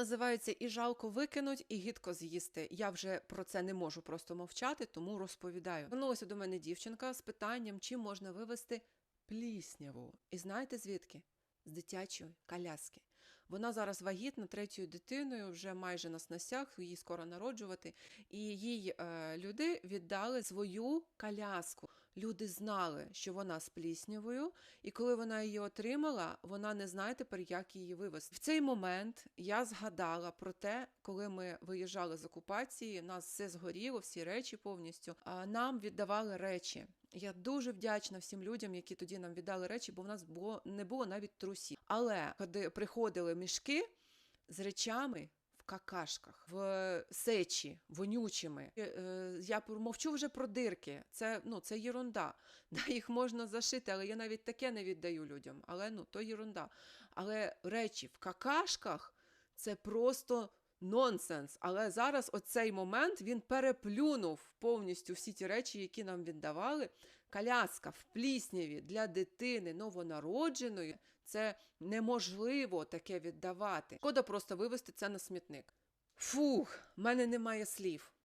називається і жалко викинуть, і гідко з'їсти. Я вже про це не можу просто мовчати, тому розповідаю. Вернулася до мене дівчинка з питанням, чим можна вивести плісняву. І знаєте звідки? З дитячої коляски. Вона зараз вагітна третьою дитиною, вже майже на сносях, її скоро народжувати. І їй е, люди віддали свою коляску. Люди знали, що вона з пліснявою, і коли вона її отримала, вона не знає тепер, як її вивезти. В цей момент я згадала про те, коли ми виїжджали з окупації, нас все згоріло, всі речі повністю. А нам віддавали речі. Я дуже вдячна всім людям, які тоді нам віддали речі, бо в нас було не було навіть трусів. Але коли приходили мішки з речами. Какашках, в сечі, вонючими. Е, Я мовчу вже про дирки. Це ну це єрунда. Да, їх можна зашити, але я навіть таке не віддаю людям. Але ну то єрунда. Але речі в какашках це просто нонсенс. Але зараз оцей момент він переплюнув повністю всі ті речі, які нам віддавали. Коляска в плісняві для дитини новонародженої це неможливо таке віддавати. Шкода просто вивести це на смітник. Фух, в мене немає слів.